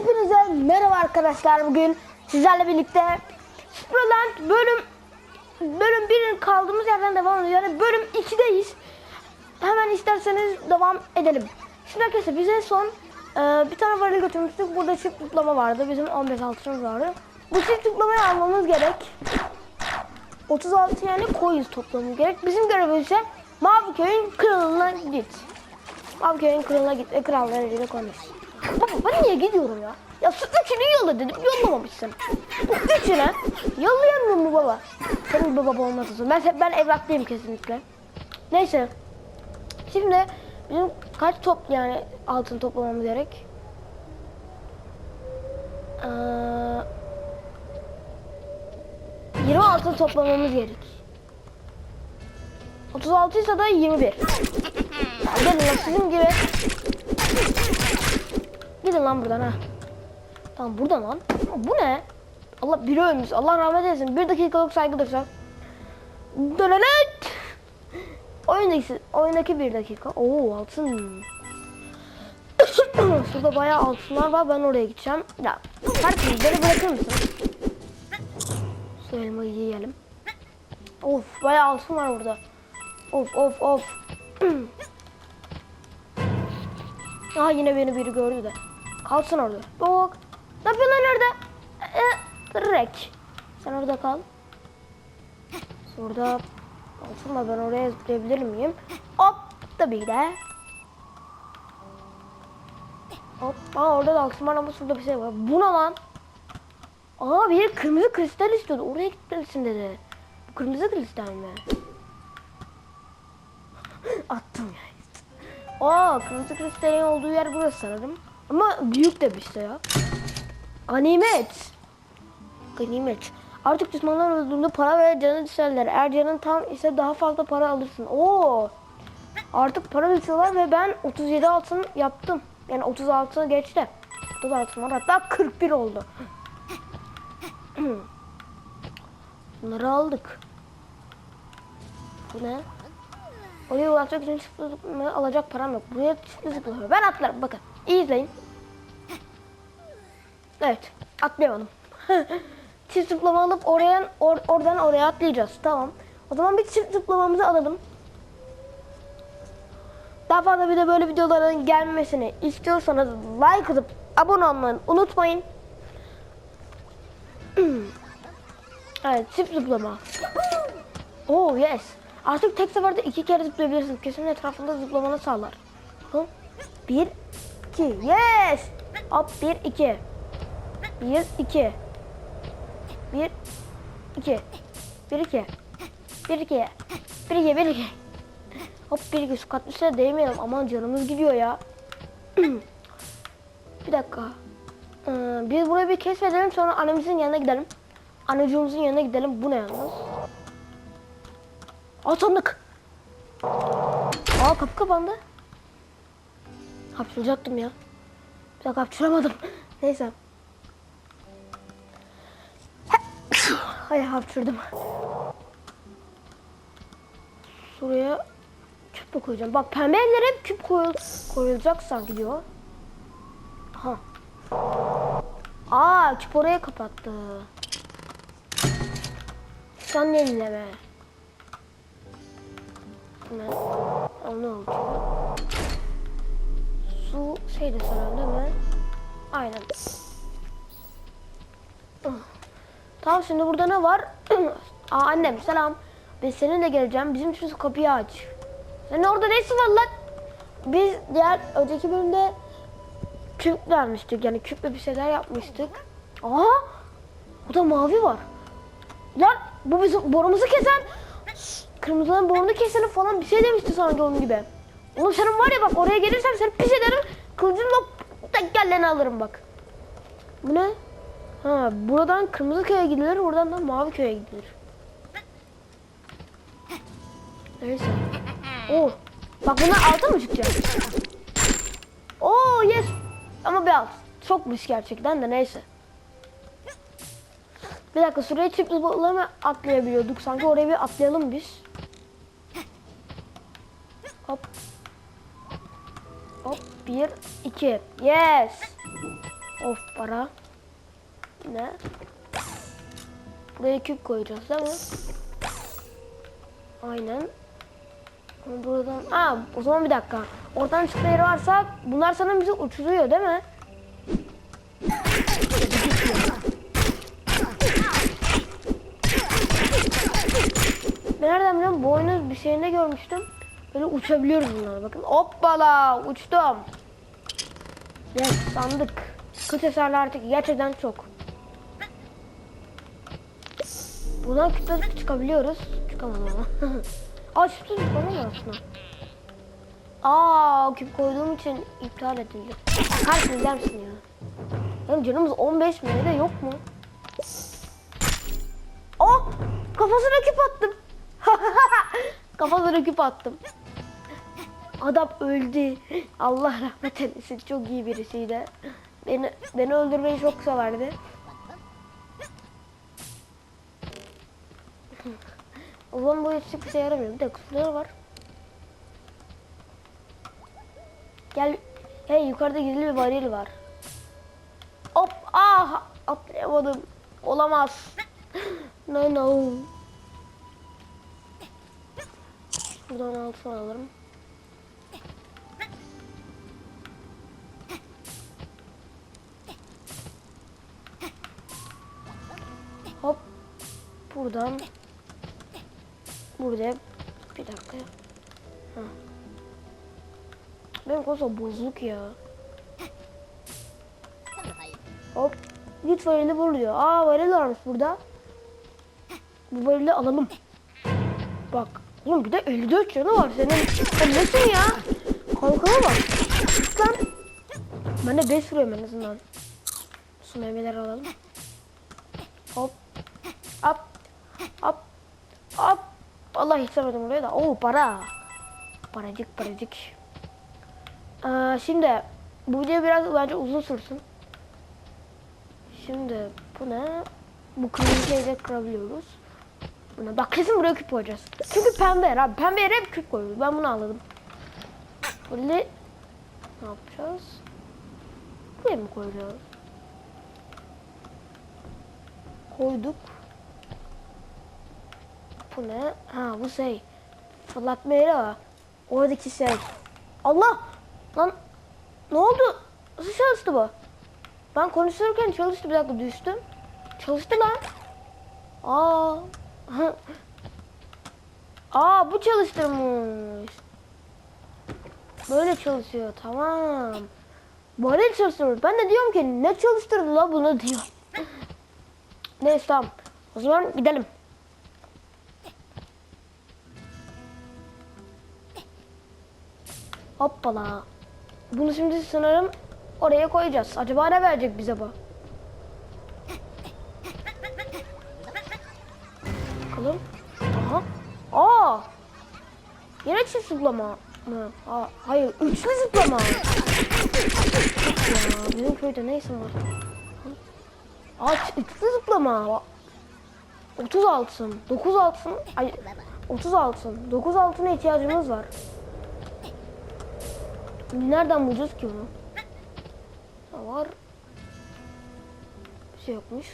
Hepinize merhaba arkadaşlar bugün sizlerle birlikte Superland bölüm bölüm 1'in kaldığımız yerden devam ediyor. Yani bölüm 2'deyiz. Hemen isterseniz devam edelim. Şimdi arkadaşlar bize son e, bir tane varil götürmüştük. Burada çift tutlama vardı. Bizim 15 altınımız vardı. Bu çift tutlamayı almamız gerek. 36 yani coins toplamamız gerek. Bizim görevimiz ise Mavi Köy'ün kralına git. Mavi Köy'ün kralına git ve krallarıyla konuş. Baba ben niye gidiyorum ya? Ya şu üçünü yolla dedim yollamamışsın. Bu üçüne yollayamıyor mu baba? Senin bir baba olmasın. Ben, ben evlatlıyım kesinlikle. Neyse. Şimdi bizim kaç top yani altın toplamamız gerek? Ee, 20 altın toplamamız gerek. 36 ise da 21. Ya gelin sizin gibi. Gidin lan buradan ha. Tamam buradan lan. Bu ne? Allah biri ölmüş. Allah rahmet eylesin. Bir dakikalık saygı dursak. Dönenet. Oyundaki, oyundaki bir dakika. Oo altın. Şurada bayağı altınlar var. Ben oraya gideceğim. Ya herkes beni bırakır mısın? Şu yiyelim. Of bayağı altın var burada. Of of of. Aa yine beni biri gördü de. Kalsın orada. Bak. Ne yapıyorsun lan orada? Ee, rek. Sen orada kal. Orada olsun da ben oraya zıplayabilir miyim? Hop tabii de. Hop. Aa orada da var ama şurada bir şey var. Bu ne lan? Aa bir kırmızı kristal istiyordu. Oraya gitmelisin dedi. Bu kırmızı kristal mi? Attım ya. Aa kırmızı kristalin olduğu yer burası sanırım. Ama büyük de bir şey ya. Ganimet. Ganimet. Artık düşmanlar öldüğünde para ve canı düşerler. Eğer canın tam ise daha fazla para alırsın. Oo. Artık para düşüyorlar ve ben 37 altın yaptım. Yani 36 geçti. 30 altın var. Hatta 41 oldu. Bunları aldık. Bu ne? Oraya ulaşacak için çift alacak param yok. Buraya çift. Ben atlarım bakın. İyi izleyin. Evet. Atlayamadım. çift zıplama alıp oraya or, oradan oraya atlayacağız. Tamam. O zaman bir çift zıplamamızı alalım. Daha fazla bir de böyle videoların gelmesini istiyorsanız like atıp abone olmayı unutmayın. evet çift zıplama. Oh yes. Artık tek seferde iki kere zıplayabilirsin. Kesin etrafında zıplamanı sağlar. Hop. Bir, iki. Yes. Hop bir, iki. Bir, iki. Bir, iki. Bir, iki. Bir, iki. Bir, iki, bir, iki. Hop bir, iki. Su katmışlara değmeyelim. Aman canımız gidiyor ya. bir dakika. Ee, biz burayı bir keşfedelim sonra annemizin yanına gidelim. Anneciğimizin yanına gidelim. Bu ne yalnız? Aa sandık. Aa kapı kapandı. Hapşıracaktım ya. Bir dakika hapşıramadım. Neyse. Hayır hapşırdım. Şuraya küp koyacağım? Bak pembe ellere hep küp koyul koyulacak sanki diyor. Ha. Aa küp oraya kapattı. Sen yenileme. Ne? Aa, ne oldu? Su şeydi sanırım değil mi? Aynen. Tamam şimdi burada ne var? Aa annem selam. Ben seninle geleceğim. Bizim şu kapıyı aç. Senin orada nesi var? Biz diğer önceki bölümde küp vermiştik. Yani küple bir şeyler yapmıştık. Aha! Burada mavi var. Lan bu bizim borumuzu kesen Kırmızıların borunu keseni falan bir şey demişti sanki onun gibi. Oğlum senin var ya bak oraya gelirsem seni pis ederim. Kılıcımla tek kelleni alırım bak. Bu ne? Ha buradan kırmızı köye gidilir, buradan da mavi köye gidilir. Neyse. Oo. Bak bunlar altın mı çıkacak? Oo yes. Ama bir alt. Çokmuş gerçekten de neyse. Bir dakika şuraya çift zıplama atlayabiliyorduk. Sanki oraya bir atlayalım biz. Hop. Hop. Bir, iki. Yes. Of para. Ne? Buraya küp koyacağız değil mi? Aynen. Buradan... Aa, o zaman bir dakika. Oradan çıkma yeri varsa bunlar sanırım bizi uçuruyor değil mi? Ben nereden biliyorum? Boynuz bir şeyinde görmüştüm. Böyle uçabiliyoruz bunlar bakın. Hoppala uçtum. Yes sandık. Kıt eserli artık gerçekten çok. Buradan kütle çıkabiliyoruz. Çıkamam ama. Aa çıktı çıkamam aslında. Aa küp koyduğum için iptal edildi. Kaç izler misin ya? Benim canımız 15 mi de yok mu? Oh! Kafasına küp attım. Kafasına küp attım. Adam öldü. Allah rahmet eylesin. Çok iyi birisiydi. Beni beni öldürmeyi çok severdi. O zaman bu hiç bir şey yaramıyor. Bir de kutuları var. Gel. Hey yukarıda gizli bir varil var. Hop ah atlayamadım. Olamaz. No no. Buradan altın alırım. Hop. Buradan. Burada. Bir dakika. Ha. Benim konsola bozuk ya. Hop. Git varili bul diyor. Aa varil varmış burada. Bu varili alalım. Bak. Oğlum bir de 54 canı var senin. Sen nesin ya? Kalkana bak. Lan. De 5 vuruyorum en azından. Su meyveleri alalım. Hop. Hop. Hop. Hop. Vallahi hiç sevmedim oraya da. Oo para. Paracık paracık. Aa, şimdi bu video biraz bence uzun sürsün. Şimdi bu ne? Bu kırmızı şeyde kırabiliyoruz. Buna bak kesin buraya küp koyacağız. Çünkü pembe yer abi. Pembe yere hep küp koyuyoruz. Ben bunu anladım. Böyle ne yapacağız? Buraya mı koyacağız? Koyduk. Bu ne? Ha bu şey. Fırlatma yeri var. Oradaki şey. Allah! Lan ne oldu? Nasıl çalıştı bu? Ben konuşurken çalıştı bir dakika düştüm. Çalıştı lan. Aa. Aa bu çalıştırmış. Böyle çalışıyor tamam. Böyle çalıştırmış. Ben de diyorum ki ne çalıştırdı la bunu diyor. Neyse tamam. O zaman gidelim. Hoppala. Bunu şimdi sanırım oraya koyacağız. Acaba ne verecek bize bu? Bakalım. Aha. Aa! Yine çift zıplama mı? Aa, hayır, üçlü zıplama. ya, bizim köyde neyse var. Aa, üçlü zıplama. 30 altın, 9 altın, ay 30 altın, 9 altına ihtiyacımız var. Nereden bulacağız ki onu? Ne var? Bir şey yokmuş.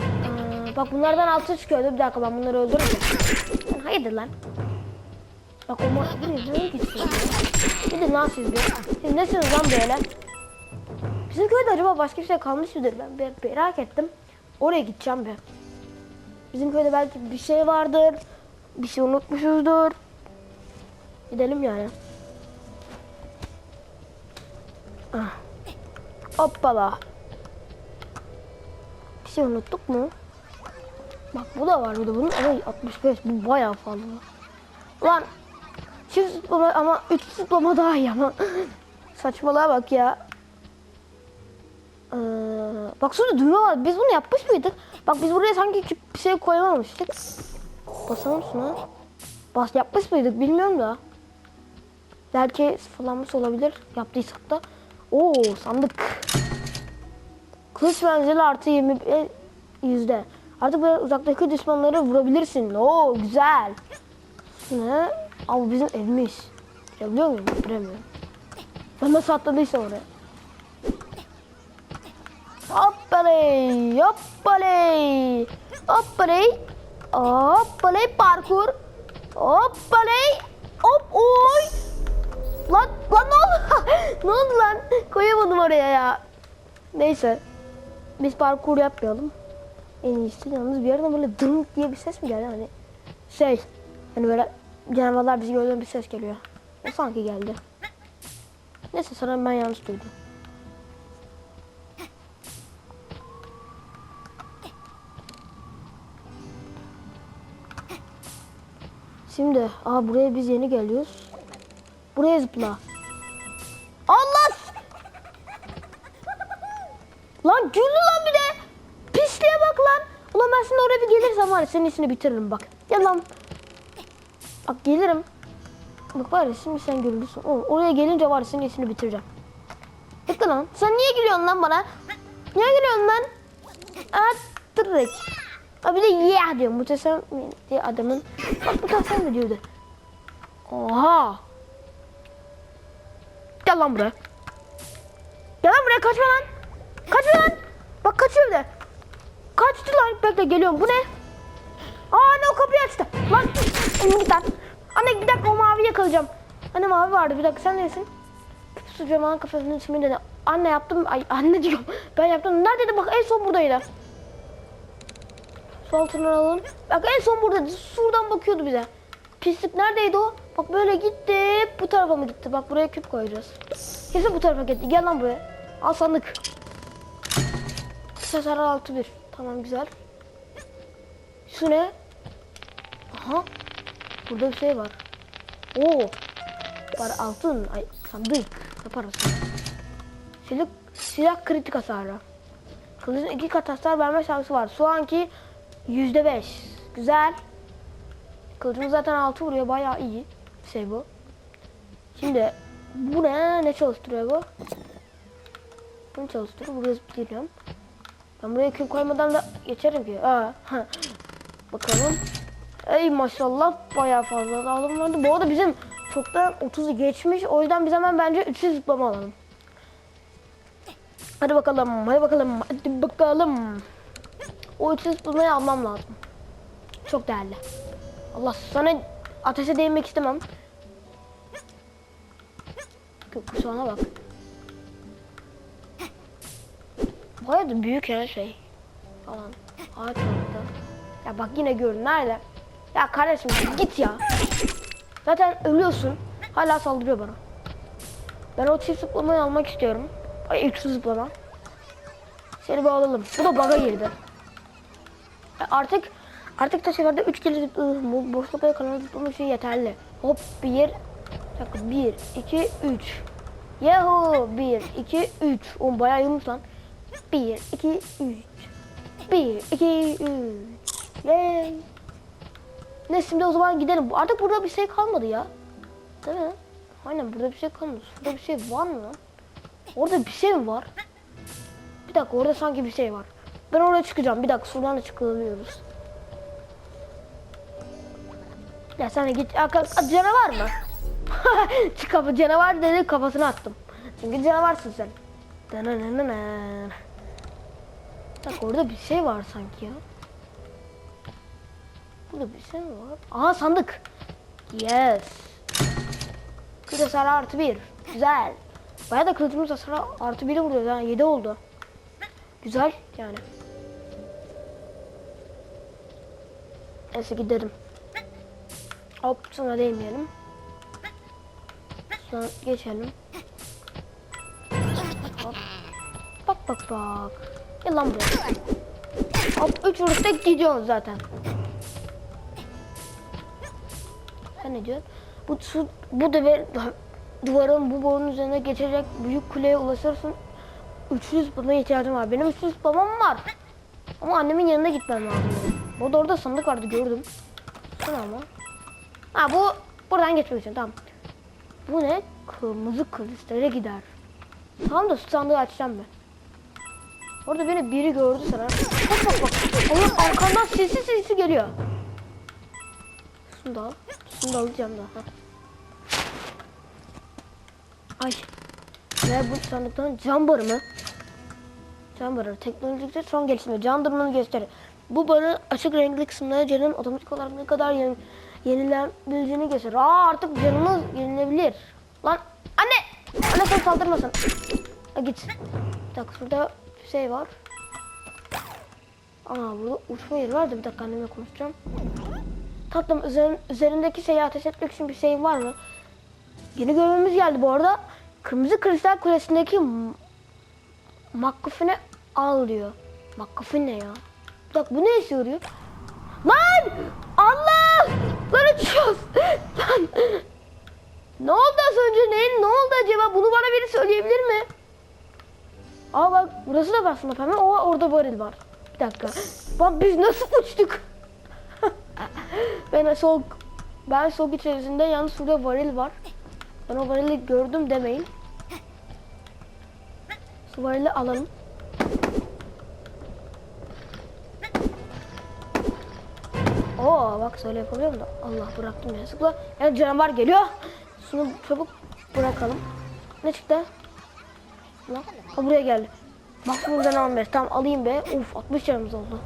Ee, bak bunlardan altı çıkıyordu. Bir dakika ben bunları öldürürüm. Hayırdır lan? Bak o bir nereye gitsin? Gidin lan siz. Siz nesiniz lan böyle? Bizim köyde acaba başka bir şey kalmış mıdır? Ben merak ettim. Oraya gideceğim bir. Bizim köyde belki bir şey vardır. Bir şey unutmuşuzdur. Gidelim yani. Ah. Hoppala. Bir şey unuttuk mu? Bak bu da var burada bunun ama 65 bu bayağı fazla. Ulan çift zıplama ama üç zıplama daha iyi ama. Saçmalığa bak ya. Ee, bak şurada düğme var. Biz bunu yapmış mıydık? Bak biz buraya sanki bir şey koyamamıştık. Basalım şuna. Bas yapmış mıydık bilmiyorum da. Belki sıfırlanmış olabilir. Yaptıysak da. Oo sandık. Kılıç menzili artı 20 e, yüzde. Artık böyle uzaktaki düşmanları vurabilirsin. Oo güzel. Ne? Abi bizim evimiz. Girebiliyor muyum? Giremiyorum. Ben nasıl atladıysam oraya. Hoppaley. Hoppaley. Hoppaley parkur. Hoppaley. Hop oy. Lan lan ne oldu? ne oldu lan? Koyamadım oraya ya. Neyse. Biz parkur yapmayalım. En iyisi yalnız bir yerden böyle dırnk diye bir ses mi geldi hani? Şey. Hani böyle canavarlar bizi gördüğünde bir ses geliyor. O sanki geldi. Neyse sana ben yanlış duydum. Şimdi, aa buraya biz yeni geliyoruz. Buraya zıpla. Allah! Lan güldü lan bir de. Pisliğe bak lan. Ulan ben şimdi oraya bir gelirsem var ya senin işini bitiririm bak. Gel lan. Bak gelirim. Bak var ya şimdi sen görürsün. Oğlum, oraya gelince var ya senin işini bitireceğim. Bekle lan. Sen niye gülüyorsun lan bana? Niye gülüyorsun lan? Attırık. Ha bir de yeah diyor. Muhteşem diye adamın. Bak muhteşem mi diyordu. Oha. Gel lan buraya. Gel lan buraya kaçma lan. Kaçma lan. Bak kaçıyor bir de. Kaçtı lan. Bekle geliyorum. Bu ne? Aa anne o kapıyı açtı. Lan. Git lan. Anne bir dakika o mavi yakalayacağım. Anne mavi vardı. Bir dakika sen neresin? Su Cemal'in kafasının ismi dedi. Anne yaptım. Ay anne diyorum. Ben yaptım. Neredeydi? Bak en son buradaydı. Su altından alalım. Bak en son buradaydı. Şuradan bakıyordu bize. Pislik neredeydi o? Bak böyle gitti. Bu tarafa mı gitti? Bak buraya küp koyacağız. Kesin bu tarafa gitti. Gel lan buraya. Al sandık. Ses ara 6-1. Tamam güzel. Şu ne? Aha. Burada bir şey var. Oo. Var altın. Ay sandık. Yaparız. Silah, silah kritik hasarı. Kılıcın iki kat hasar verme şansı var. Şu anki yüzde beş. Güzel. Kılıcımız zaten altı vuruyor. Bayağı iyi. Şey bu. Şimdi bu ne? Ne çalıştırıyor bu? Bunu çalıştırıyor. Buraya zıplayacağım. Ben buraya küp koymadan da geçerim ki. Aa, ha. Bakalım. Ey maşallah bayağı fazla da alım vardı. Bu arada bizim çoktan 30'u geçmiş. O yüzden biz hemen bence 300 zıplama alalım. Hadi bakalım, hadi bakalım, hadi bakalım. O 300 zıplamayı almam lazım. Çok değerli. Allah sana ateşe değmek istemem. Gökkuşağına bak. Bayağı da büyük her şey. Falan. Ağaç orada. Ya bak yine görün nerede? Ya kardeşim git ya. Zaten ölüyorsun. Hala saldırıyor bana. Ben o çift zıplamayı almak istiyorum. Ay ilk zıplama. Seni bir alalım. Bu da baga girdi. Ya Artık artık taşılarda 3 kere zıpladım. Boşlukta yakalan zıplama için yeterli. Hop 1 dakika 1 2 3 Yahoo 1 2 3 Oğlum bayağı iyiymiş lan. 1 2 3 1 2 3 Yay. Ne şimdi o zaman gidelim. Artık burada bir şey kalmadı ya. Değil mi? Aynen burada bir şey kalmadı. Burada bir şey var mı lan? Orada bir şey mi var? Bir dakika orada sanki bir şey var. Ben oraya çıkacağım. Bir dakika şuradan da çıkılıyoruz. Ya sen git. Aa, canavar mı? Çık kapı canavar dedi kafasına attım. Çünkü canavarsın sen. Bak orada bir şey var sanki ya. Burada bir şey mi var? Aha sandık. Yes. Kılıç hasarı artı bir. Güzel. Baya da kılıcımız hasarı artı biri vuruyor. Yani yedi oldu. Güzel yani. Neyse gidelim. Hop sana değmeyelim. Sonra geçelim. Hop. Bak bak bak. Gel lan buraya. Hop üç vuruşta gidiyoruz zaten. Sen ne diyorsun? Bu, su, bu duvar, duvarın bu borunun üzerine geçecek büyük kuleye ulaşırsın. 300 zıplamaya ihtiyacım var. Benim 300 zıplamam var. Ama annemin yanına gitmem lazım. Bu da orada sandık vardı gördüm. Tamam mı? Ha bu buradan geçmek için tamam. Bu ne? Kırmızı kristale gider. Tamam da sandığı açacağım ben. Orada beni biri gördü sana. Bak bak bak. Onun arkandan sesi sesi geliyor. Şunu da al. Şunu da alacağım da. Ha. Ay. Ne bu sandıktan cam barı mı? Can barı. Teknolojide son gelişme. Can durumunu gösterir. Bu barı açık renkli kısımları canın otomatik olarak ne kadar yeni, yenilebileceğini gösterir. Aa artık canımız yenilebilir. Lan anne! Anne sen saldırmasın. Ha, git. Bir dakika şurada bir şey var. Aa burada uçma yeri var da bir dakika annemle konuşacağım. Tatlım üzerin, üzerindeki şeyi ateş etmek için bir şey var mı? Yeni görevimiz geldi bu arada. Kırmızı Kristal Kulesi'ndeki M- McGuffin'i al diyor. Ne ya? Dakika bu ne işe yarıyor? Lan! Allah! Lan uçuyoruz! Lan! Ne oldu az önce? Ne, ne oldu acaba? Bunu bana biri söyleyebilir mi? Aa bak burası da aslında pembe. O orada varil var. Bir dakika. Bak biz nasıl uçtuk? ben soğuk ben soğuk içerisinde yalnız şurada varil var. Ben o varili gördüm demeyin. Şu varili alalım. Oo bak söyle yapabiliyorum da. Allah bıraktım ya sıkla. Yani canavar geliyor. Şunu çabuk bırakalım. Ne çıktı? Lan ha buraya geldi. Bak buradan 15. Tamam alayım be. Uf 60 canımız oldu.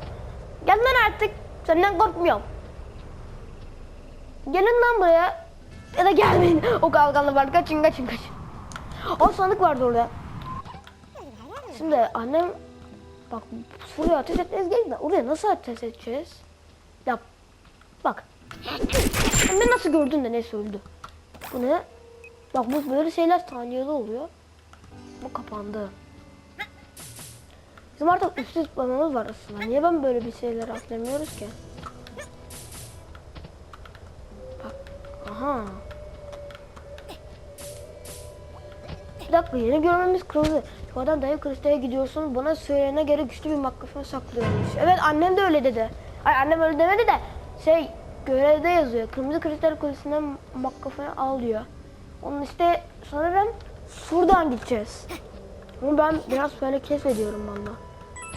Gel lan artık. Senden korkmuyorum. Gelin lan buraya. Ya da gelmeyin. O kalkanlı var. Kaçın kaçın kaçın. O sandık vardı orada. Şimdi annem bak buraya ateş etmeniz gerek de oraya nasıl ateş edeceğiz? Ya bak. Anne nasıl gördün de ne söyledi? Bu ne? Bak bu böyle şeyler saniyede oluyor. Bu kapandı. Bizim artık üstü zıplamamız var aslında. Niye ben böyle bir şeyler atlamıyoruz ki? Bak. Aha. Bir dakika yeni görmemiz kırıldı. Adam dayı kristale gidiyorsun. Bana söyleyene göre güçlü bir makkafon saklıyormuş. Evet annem de öyle dedi. Ay annem öyle demedi de şey görevde yazıyor. Kırmızı kristal kulesinden makkafonu al diyor. Onun işte sanırım şuradan gideceğiz. Ama ben biraz böyle keşfediyorum valla.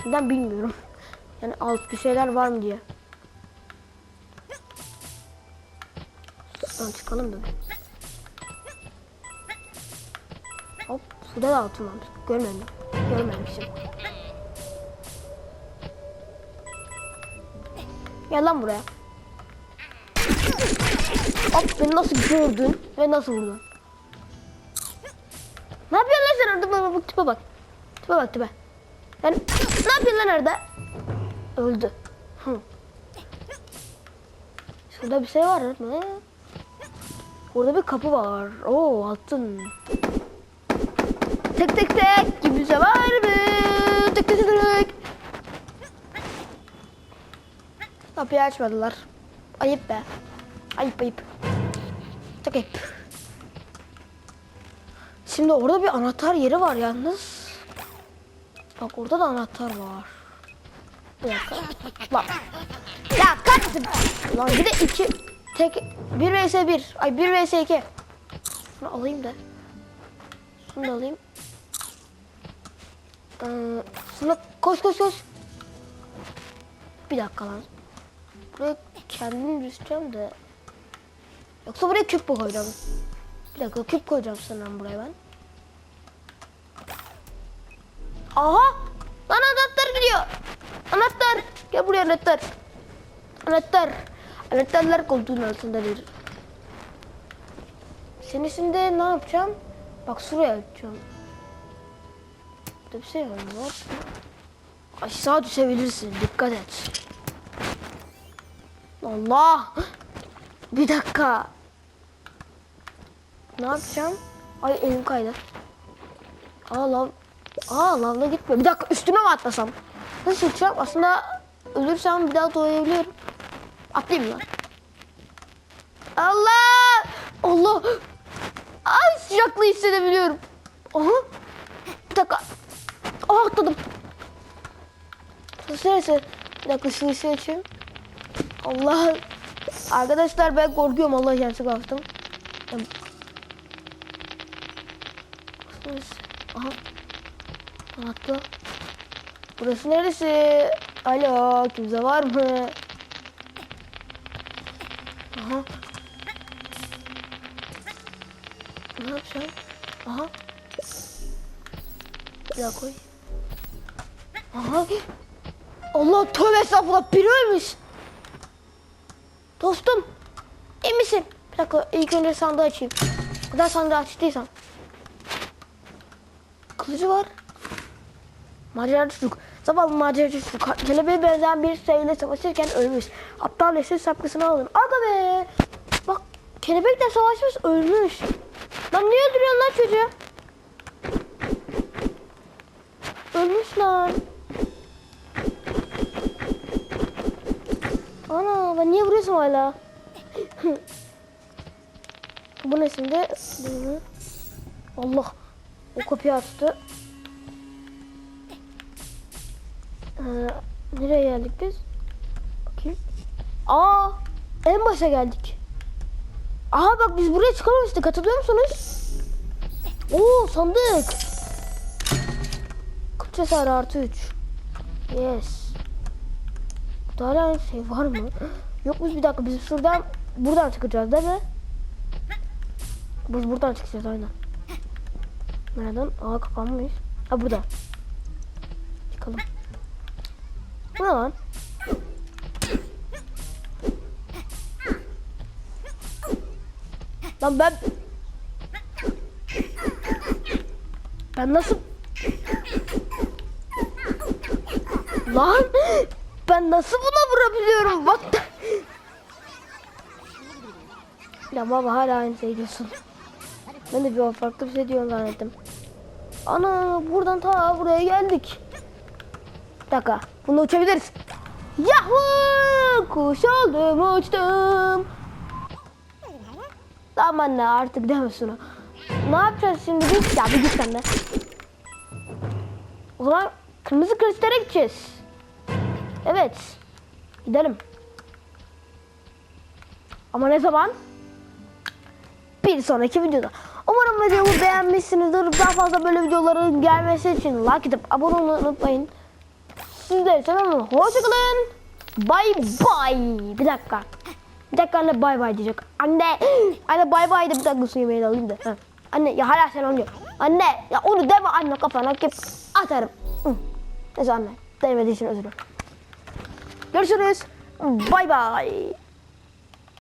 Neden bilmiyorum. Yani alt bir şeyler var mı diye. Şuradan çıkalım da. Hop suda da altın varmış. Görmedim. Görmemişim. Gel lan buraya. Hop beni nasıl gördün ve nasıl vurdun? Ne yapıyorsun lan sen orada? Bak, tipe bak. Tipe bak tipe. Yani ne yapıyorsun lan orada? Öldü. Hı. Şurada bir şey var mı? Burada bir kapı var. Oo altın. Tek tek tek gibi bir şey var mı? Tek tek tek. Kapıyı açmadılar. Ayıp be. Ayıp ayıp. Ayıp. Şimdi orada bir anahtar yeri var yalnız. Bak orada da anahtar var. Bir dakika. Bak. Ya kaç. Lan bir de iki. Tek. Bir vs bir. Ay bir vs iki. Şunu alayım da. Şunu da alayım. Ee, şuna koş koş koş. Bir dakika lan. Buraya kendim düşeceğim de. Yoksa buraya küp mü koyacağım? Bir dakika küp koyacağım sanırım buraya ben. Aha! Lan anahtar gidiyor. Anahtar. Gel buraya anahtar. Anahtar. Anahtarlar koltuğun altındadır. Seni şimdi ne yapacağım? Bak şuraya açacağım. Burada bir şey var mı? Aşağı düşebilirsin. Dikkat et. Allah! Bir dakika. Ne yapacağım? Ay elim kaydı. Aa lav. Aa lavla gitme. Bir dakika üstüne mi atlasam? Nasıl çıkacağım? Aslında ölürsem bir daha doğabiliyorum. Atlayayım lan. Allah! Allah! Ay sıcaklığı hissedebiliyorum. Aha! Bir dakika. Aa atladım. Nasıl neyse. Bir dakika şu ışığı açayım. Allah! Arkadaşlar ben korkuyorum Allah yanlış kalktım. Burası. Aha. Anahtar. Burası neresi? Alo, kimse var mı? Aha. Ne yapacağım? Aha. Bir daha koy. Aha. Allah tövbe estağfurullah biri ölmüş. Dostum iyi misin? Bir dakika ilk önce sandığı açayım. Kadar sandığı açtıysam. Kılıcı var. Maceracı çocuk. Zavallı maceracı çocuk. Kelebeğe benzeyen bir sayıyla savaşırken ölmüş. Aptal leşin sapkısını alın. Aga be. Bak kelebekle savaşmış ölmüş. Lan niye öldürüyorsun lan çocuğu? Ölmüş lan. Ana ben niye vuruyorsun hala? Bu ne şimdi? Allah. O kapıyı açtı. Ee, nereye geldik biz? Bakayım. Aa, en başa geldik. Aha bak biz buraya çıkamamıştık. Hatırlıyor musunuz? Oo sandık. Kıt cesaret artı 3. Yes. Burada hala şey var mı? Yok biz bir dakika biz şuradan buradan çıkacağız değil mi? Biz buradan çıkacağız aynen. Nereden? Aa kapanmış. Ha burada. Çıkalım. Bu ne lan? Lan ben... Ben nasıl... Lan ben nasıl buna vurabiliyorum? What the... Ya baba hala aynı şey diyorsun. Ben de bir farklı bir şey diyorsun zannettim. Ana buradan ta buraya geldik. Bir dakika. Bunu uçabiliriz. Yahoo! Kuş oldum uçtum. Aman ne artık deme şunu. Ne yapacağız şimdi biz? Ya bir git sen de. O zaman kırmızı kristale gideceğiz. Evet. Gidelim. Ama ne zaman? Bir sonraki videoda. Umarım videomu beğenmişsinizdir. Daha fazla böyle videoların gelmesi için like atıp abone olmayı unutmayın. Sizleri seviyorum. Hoşçakalın. Bye bye. Bir dakika. Bir dakika anne bye bye diyecek. Anne. Anne bye bye de bir dakika su yemeğini alayım da. Ha. Anne ya hala selam diyor. Anne ya onu deme anne kafana kip atarım. Hı. Neyse anne. Değmediği için özür dilerim. Görüşürüz. Bye bye.